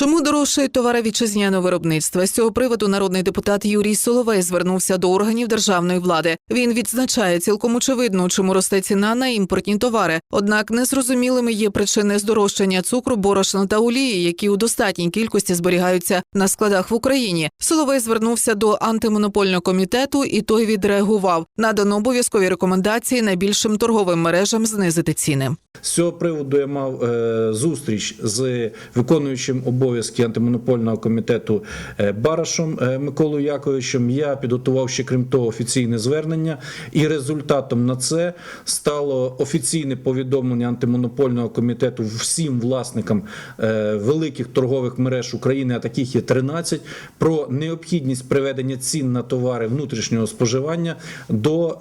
Чому дорожчають товари вітчизняного виробництва? З цього приводу народний депутат Юрій Соловей звернувся до органів державної влади. Він відзначає цілком очевидно, чому росте ціна на імпортні товари. Однак незрозумілими є причини здорожчання цукру, борошна та олії, які у достатній кількості зберігаються на складах в Україні. Соловей звернувся до антимонопольного комітету, і той відреагував. Надано обов'язкові рекомендації найбільшим торговим мережам знизити ціни. З цього приводу я мав е, зустріч з виконуючим обов'язки антимонопольного комітету е, Барашем е, Миколою Яковичем. Я підготував ще крім того офіційне звернення, і результатом на це стало офіційне повідомлення антимонопольного комітету всім власникам е, великих торгових мереж України, а таких є 13, про необхідність приведення цін на товари внутрішнього споживання до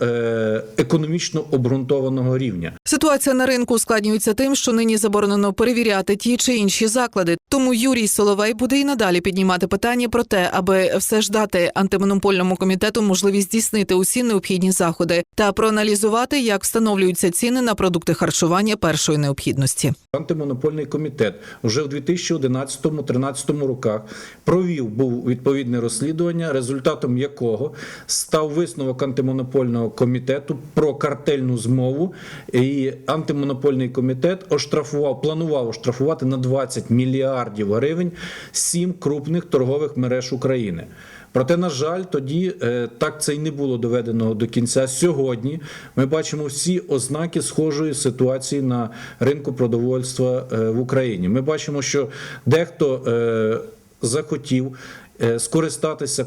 економічно обґрунтованого рівня. Ситуація на ринку ускладнюється тим, що нині заборонено перевіряти ті чи інші заклади. Тому Юрій Соловей буде і надалі піднімати питання про те, аби все ж дати антимонопольному комітету можливість здійснити усі необхідні заходи та проаналізувати, як встановлюються ціни на продукти харчування першої необхідності. Антимонопольний комітет вже в 2011-2013 роках провів був відповідне розслідування, результатом якого став висновок антимонопольного комітету про картельну змову. І антимонопольний комітет оштрафував, планував оштрафувати на 20 мільярдів гривень сім крупних торгових мереж України. Проте, на жаль, тоді е, так це й не було доведено до кінця. Сьогодні ми бачимо всі ознаки схожої ситуації на ринку продовольства е, в Україні. Ми бачимо, що дехто е, захотів. Скористатися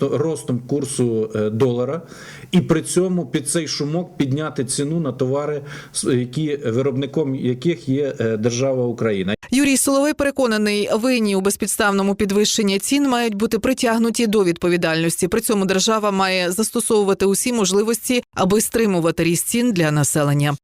ростом курсу долара, і при цьому під цей шумок підняти ціну на товари, які виробником яких є держава Україна. Юрій Соловей переконаний, винні у безпідставному підвищенні цін мають бути притягнуті до відповідальності. При цьому держава має застосовувати усі можливості, аби стримувати ріст цін для населення.